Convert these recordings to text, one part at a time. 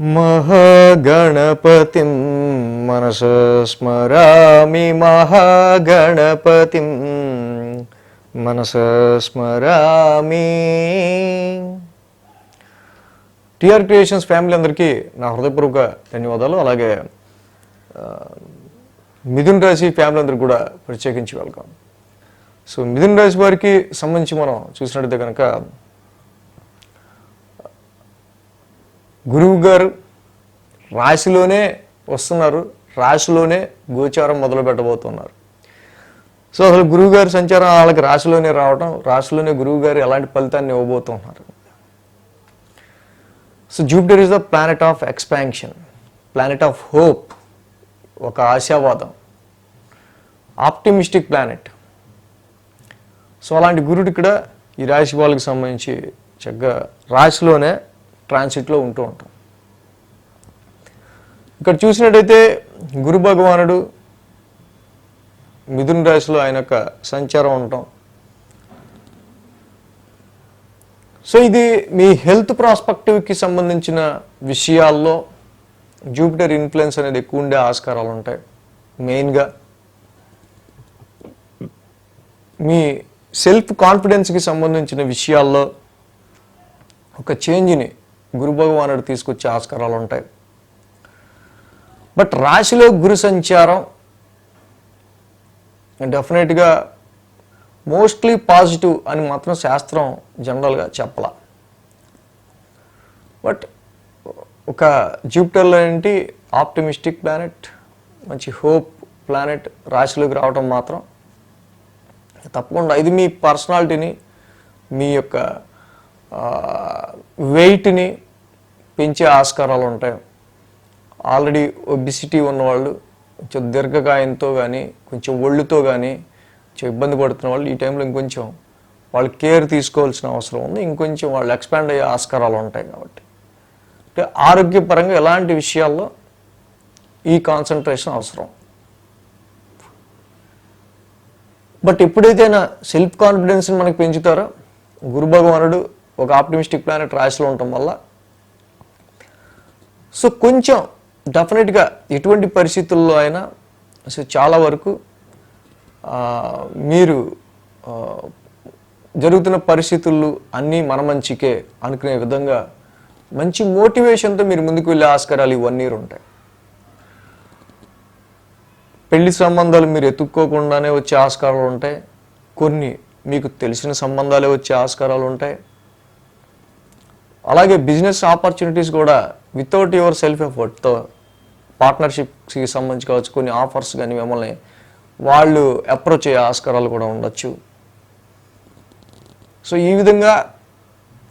మహాగణపతిం మనస స్మరామి మహాగణపతిం మనస స్మరామి. టిఆర్ క్రియేషన్స్ ఫ్యామిలీ అందరికీ నా హృదయపూర్వక ధన్యవాదాలు. అలాగే మిథున్ రాశి ఫ్యామిలీ అందరికి కూడా ప్రత్యేకించి వెల్కమ్. సో మిథున్ రాశి వారికి సంబంధించి మనం చూసినట్టయితే కనుక గురువు గారు రాశిలోనే వస్తున్నారు రాశిలోనే గోచారం మొదలు పెట్టబోతున్నారు. సో అసలు గురువుగారి సంచారం వాళ్ళకి రాశిలోనే రావడం రాశిలోనే గురువుగారు ఎలాంటి ఫలితాన్ని ఇవ్వబోతున్నారు? So Jupiter is the planet of expansion planet of hope ఒక ఆశావాదం. ఆప్టిమిస్టిక్ ప్లానెట్ సో అలాంటి గురుడు ఇక్కడ ఈ రాశి వాళ్ళకి సంబంధించి చక్కగా రాశిలోనే ట్రాన్సిట్లో ఉంటూ ఉంటాం. ఇక్కడ చూసినట్టయితే గురు భగవానుడు మిథున రాశిలో ఆయన యొక్క సంచారం ఉండటం. సో ఇది మీ హెల్త్ ప్రాస్పెక్టివ్కి సంబంధించిన విషయాల్లో జూపిటర్ ఇన్ఫ్లుయెన్స్ అనేది ఎక్కువ ఉండే ఆస్కారాలు ఉంటాయి. మెయిన్గా మీ సెల్ఫ్ కాన్ఫిడెన్స్కి సంబంధించిన విషయాల్లో ఒక చేంజ్ని గురు భగవానుడు తీసుకొచ్చే ఆస్కారాలు ఉంటాయి. బట్ రాశిలో గురు సంచారం డెఫినెట్గా మోస్ట్లీ పాజిటివ్ అని మాత్రం శాస్త్రం జనరల్గా చెప్పాల. బట్ ఒక జూపిటర్లో ఏంటి? ఆప్టిమిస్టిక్ ప్లానెట్ మంచి హోప్ ప్లానెట్ రాశిలోకి రావటం మాత్రం తప్పకుండా. ఇది మీ పర్సనాలిటీని మీ యొక్క వెయిట్ని పెంచే ఆస్కారాలు ఉంటాయి. ఆల్రెడీ ఒబిసిటీ ఉన్నవాళ్ళు కొంచెం దీర్ఘకాయంతో కానీ కొంచెం ఒళ్ళుతో కానీ కొంచెం ఇబ్బంది పడుతున్న వాళ్ళు ఈ టైంలో ఇంకొంచెం వాళ్ళు కేర్ తీసుకోవాల్సిన అవసరం ఉంది. ఇంకొంచెం వాళ్ళు ఎక్స్పాండ్ అయ్యే ఆస్కారాలు ఉంటాయి కాబట్టి. అంటే ఆరోగ్యపరంగా ఎలాంటి విషయాల్లో ఈ కాన్సన్ట్రేషన్ అవసరం? బట్ ఎప్పుడైతే సెల్ఫ్ కాన్ఫిడెన్స్ని మనకి పెంచుతారో? గురు భగవానుడు ఒక ఆప్టిమిస్టిక్ ప్లానెట్ రాశిలో ఉండటం వల్ల. సో కొంచెం డెఫినెట్గా ఎటువంటి పరిస్థితుల్లో అయినా సో చాలా వరకు మీరు జరుగుతున్న పరిస్థితులు అన్నీ మన మంచికే అనుకునే విధంగా మంచి మోటివేషన్తో మీరు ముందుకు వెళ్ళే ఆస్కారాలు ఈ వన్ ఇయర్ ఉంటాయి. పెళ్ళి సంబంధాలు మీరు ఎత్తుక్కోకుండానే వచ్చే ఆస్కారాలు ఉంటాయి. కొన్ని మీకు తెలిసిన సంబంధాలే వచ్చే ఆస్కారాలు ఉంటాయి. అలాగే బిజినెస్ ఆపర్చునిటీస్ కూడా వితౌట్ యువర్ సెల్ఫ్ ఎఫర్ట్తో పార్ట్నర్షిప్స్కి సంబంధించి కావచ్చు కొన్ని ఆఫర్స్ కానీ మిమ్మల్ని వాళ్ళు అప్రోచ్ అయ్యే ఆస్కారాలు కూడా ఉండొచ్చు. సో ఈ విధంగా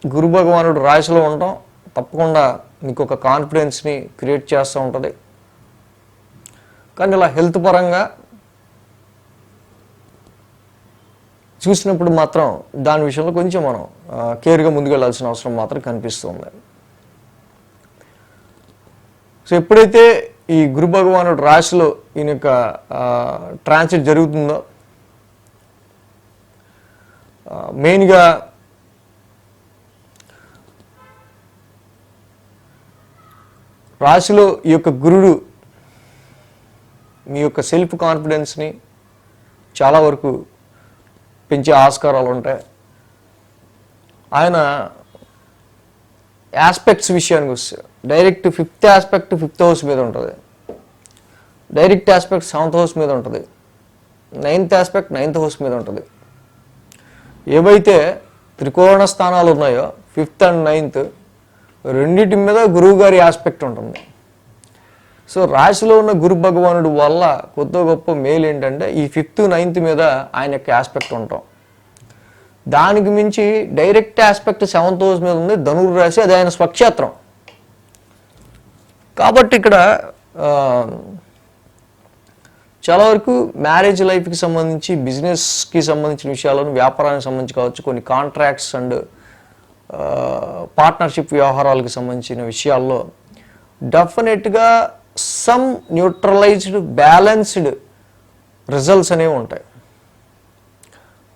గురు భగవానుడు రాశిలో ఉండటం తప్పకుండా మీకు ఒక కాన్ఫిడెన్స్ని క్రియేట్ చేస్తూ ఉంటుంది. కానీ ఇలా హెల్త్ పరంగా చూసినప్పుడు మాత్రం దాని విషయంలో కొంచెం మనం కేర్గా ముందుకెళ్ళాల్సిన అవసరం మాత్రం కనిపిస్తుంది. సో ఎప్పుడైతే ఈ గురు భగవానుడు రాశిలో ఈయన యొక్క ట్రాన్సిట్ జరుగుతుందో మెయిన్గా రాశిలో ఈ యొక్క గురుడు మీ యొక్క సెల్ఫ్ కాన్ఫిడెన్స్ని చాలా వరకు పెంచే ఆస్కారాలు ఉంటాయి. ఆయన ఆస్పెక్ట్స్ విషయానికి వస్తే direct fifth aspect fifth house మీద ఉంటుంది. డైరెక్ట్ ఆస్పెక్ట్ సెవెంత్ హౌస్ మీద ఉంటుంది. నైన్త్ ఆస్పెక్ట్ నైన్త్ హౌస్ మీద ఉంటుంది. ఏవైతే త్రికోణ స్థానాలు ఉన్నాయో ఫిఫ్త్ అండ్ నైన్త్ రెండింటి మీద గురువు గారి ఆస్పెక్ట్ ఉంటుంది. సో రాశిలో ఉన్న గురు భగవానుడు వల్ల కొత్త గొప్ప మేలు ఏంటంటే ఈ ఫిఫ్త్ నైన్త్ మీద ఆయన యొక్క ఆస్పెక్ట్ ఉంటాం. దానికి మించి డైరెక్ట్ ఆస్పెక్ట్ సెవెంత్ హౌస్ మీద ఉంది ధనుర్ రాశి అది ఆయన స్వక్షేత్రం. కాబట్టి ఇక్కడ చాలా వరకు మ్యారేజ్ లైఫ్కి సంబంధించి బిజినెస్కి సంబంధించిన విషయాలను వ్యాపారానికి సంబంధించి కావచ్చు కొన్ని కాంట్రాక్ట్స్ అండ్ పార్ట్నర్షిప్ వ్యవహారాలకు సంబంధించిన విషయాల్లో డెఫినెట్గా సమ్ న్యూట్రలైజ్డ్ బ్యాలెన్స్డ్ రిజల్ట్స్ అనేవి ఉంటాయి.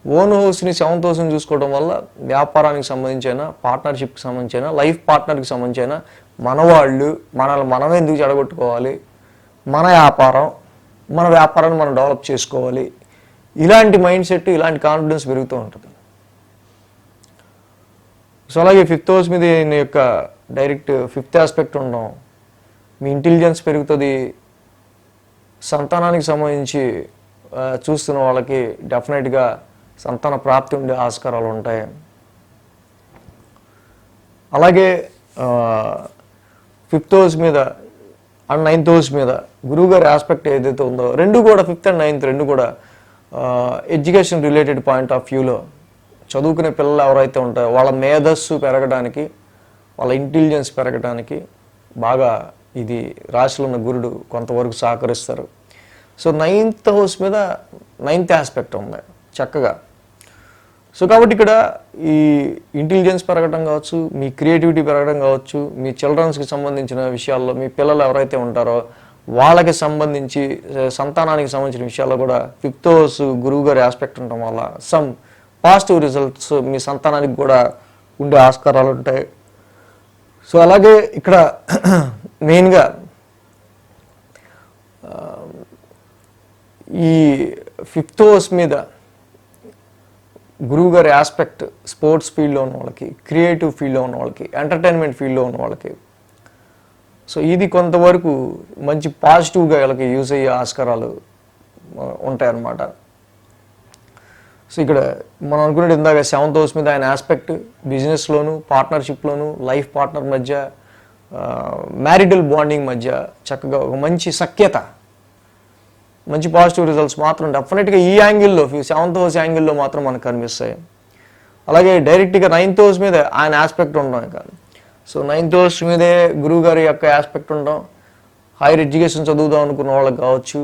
ఓన్ హౌస్ని సెవెంత్ హౌస్ని చూసుకోవడం వల్ల వ్యాపారానికి సంబంధించిన పార్ట్నర్షిప్కి సంబంధించిన లైఫ్ పార్ట్నర్కి సంబంధించిన మనవాళ్ళు మనల్ని మనం ఎందుకు చెడగొట్టుకోవాలి? మన వ్యాపారం మన వ్యాపారాన్ని మనం డెవలప్ చేసుకోవాలి. ఇలాంటి మైండ్ సెట్ ఇలాంటి కాన్ఫిడెన్స్ పెరుగుతూ ఉంటుంది. సో అలాగే ఫిఫ్త్ హౌస్ మీద యొక్క డైరెక్ట్ ఫిఫ్త్ ఆస్పెక్ట్ ఉండడం మీ ఇంటెలిజెన్స్ పెరుగుతుంది సంతానానికి సంబంధించి చూస్తున్న వాళ్ళకి డెఫినెట్గా సంతాన ప్రాప్తి ఉండే ఆస్కారాలు ఉంటాయి. అలాగే ఫిఫ్త్ హౌస్ మీద అండ్ నైన్త్ హౌస్ మీద గురువు గారి ఆస్పెక్ట్ ఏదైతే ఉందో రెండు కూడా ఫిఫ్త్ అండ్ నైన్త్ రెండు కూడా ఎడ్యుకేషన్ రిలేటెడ్ పాయింట్ ఆఫ్ వ్యూలో చదువుకునే పిల్లలు ఎవరైతే ఉంటారో వాళ్ళ మేధస్సు పెరగడానికి వాళ్ళ ఇంటెలిజెన్స్ పెరగడానికి బాగా ఇది రాశిలో ఉన్న గురుడు కొంతవరకు సహకరిస్తారు. సో నైన్త్ హౌస్ మీద నైన్త్ ఆస్పెక్ట్ ఉంది చక్కగా. సో కాబట్టి ఇక్కడ ఈ ఇంటెలిజెన్స్ పెరగడం కావచ్చు మీ క్రియేటివిటీ పెరగడం కావచ్చు మీ చిల్డ్రన్స్కి సంబంధించిన విషయాల్లో మీ పిల్లలు ఎవరైతే ఉంటారో వాళ్ళకి సంబంధించి సంతానానికి సంబంధించిన విషయాల్లో కూడా ఫిఫ్త్ హౌస్ గురువు గారి ఆస్పెక్ట్ ఉండటం వల్ల సమ్ పాజిటివ్ రిజల్ట్స్ మీ సంతానానికి కూడా ఉండే ఆస్కారాలు ఉంటాయి. సో అలాగే ఇక్కడ మెయిన్గా ఈ ఫిఫ్త్ హౌస్ మీద గురువు గారి ఆస్పెక్ట్ స్పోర్ట్స్ ఫీల్డ్లో ఉన్న వాళ్ళకి క్రియేటివ్ ఫీల్డ్లో ఉన్న వాళ్ళకి ఎంటర్టైన్మెంట్ ఫీల్డ్లో ఉన్న వాళ్ళకి. సో ఇది కొంతవరకు మంచి పాజిటివ్గా వీళ్ళకి యూజ్ అయ్యే ఆస్కారాలు ఉంటాయన్నమాట. సో ఇక్కడ మనం అనుకున్నట్టు ఇందాక సెవెంత్ హౌస్ మీద ఆయన ఆస్పెక్ట్ బిజినెస్లోను పార్ట్నర్షిప్లోను లైఫ్ పార్ట్నర్ మధ్య మ్యారిటల్ బాండింగ్ మధ్య చక్కగా ఒక మంచి సఖ్యత మంచి పాజిటివ్ రిజల్ట్స్ మాత్రం డెఫినెట్గా ఈ యాంగిల్లో సెవెంత్ హౌస్ యాంగిల్లో మాత్రం మనకు కనిపిస్తాయి. అలాగే డైరెక్ట్గా నైన్త్ హౌస్ మీద ఆయన ఆస్పెక్ట్ ఉండడం కాదు. సో నైన్త్ హౌస్ మీదే గురువు గారి యొక్క ఆస్పెక్ట్ ఉండడం హైయర్ ఎడ్యుకేషన్ చదువుదాం అనుకున్న వాళ్ళకి కావచ్చు.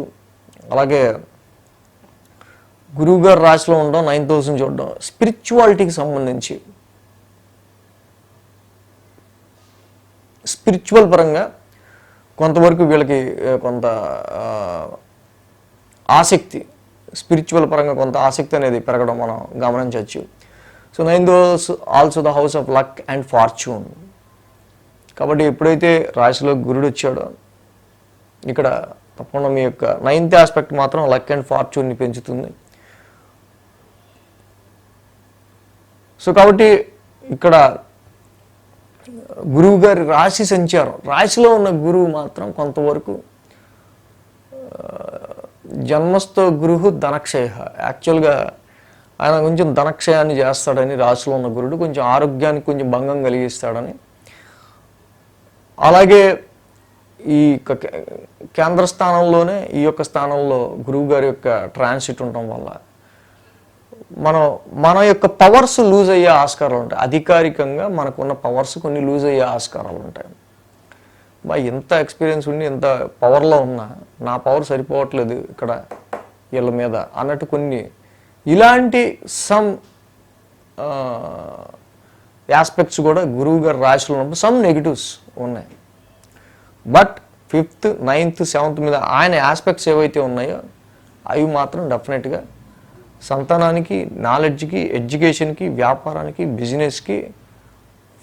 అలాగే గురువు గారు రాశిలో ఉండడం నైన్త్ హౌస్ని చూడడం స్పిరిచువాలిటీకి సంబంధించి స్పిరిచువల్ పరంగా కొంతవరకు వీళ్ళకి కొంత ఆసక్తి స్పిరిచువల్ పరంగా కొంత ఆసక్తి అనేది పెరగడం మనం గమనించవచ్చు. So ninth house also the house of luck and fortune కాబట్టి ఎప్పుడైతే రాశిలో గురుడు వచ్చాడో ఇక్కడ తప్పకుండా మీ యొక్క నైన్త్ ఆస్పెక్ట్ మాత్రం లక్ అండ్ ఫార్చ్యూన్ని పెంచుతుంది. సో కాబట్టి ఇక్కడ గురువు గారి రాశి సంచారం. రాశిలో ఉన్న గురువు మాత్రం కొంతవరకు జన్మస్థో జన్మస్థ గురువు ధనక్షయ. యాక్చువల్గా ఆయన కొంచెం ధనక్షయాన్ని చేస్తాడని రాశిలో ఉన్న గురుడు కొంచెం ఆరోగ్యానికి కొంచెం భంగం కలిగిస్తాడని. అలాగే ఈ యొక్క కే- కేంద్ర స్థానంలోనే ఈ యొక్క స్థానంలో గురువు గారి యొక్క ట్రాన్సిట్ ఉండటం వల్ల మనం మన యొక్క పవర్స్ లూజ్ అయ్యే ఆస్కారాలు ఉంటాయి. అధికారికంగా మనకున్న పవర్స్ కొన్ని లూజ్ అయ్యే ఆస్కారాలు ఉంటాయి. బా ఎంత ఎక్స్పీరియన్స్ ఉండి ఎంత పవర్లో ఉన్నా నా పవర్ సరిపోవట్లేదు ఇక్కడ వీళ్ళ మీద అన్నట్టు కొన్ని ఇలాంటి సమ్ ఆస్పెక్ట్స్ కూడా గురువు గారు రాశిలో ఉన్నప్పుడు సమ్ నెగిటివ్స్ ఉన్నాయి. బట్ ఫిఫ్త్ నైన్త్ సెవెంత్ మీద ఆయన ఆస్పెక్ట్స్ ఏవైతే ఉన్నాయో అవి మాత్రం డెఫినెట్గా సంతానానికి నాలెడ్జ్కి ఎడ్యుకేషన్కి వ్యాపారానికి బిజినెస్కి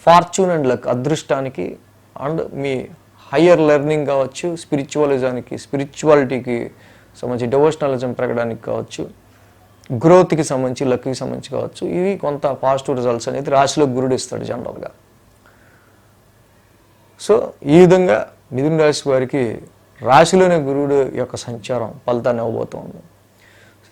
ఫార్చ్యూన్ అండ్ లక్ అదృష్టానికి అండ్ మీ హయ్యర్ లెర్నింగ్ కావచ్చు స్పిరిచువలిజానికి స్పిరిచువాలిటీకి సంబంధించి డివోషనలిజం పెరగడానికి కావచ్చు గ్రోత్కి సంబంధించి లక్కి సంబంధించి కావచ్చు ఇవి కొంత పాజిటివ్ రిజల్ట్స్ అనేది రాశిలో గురుడు ఇస్తాడు జనరల్గా సో ఈ విధంగా మిథున రాశి వారికి రాశిలోనే గురువుడు యొక్క సంచారం ఫలితాన్ని ఇవ్వబోతోంది.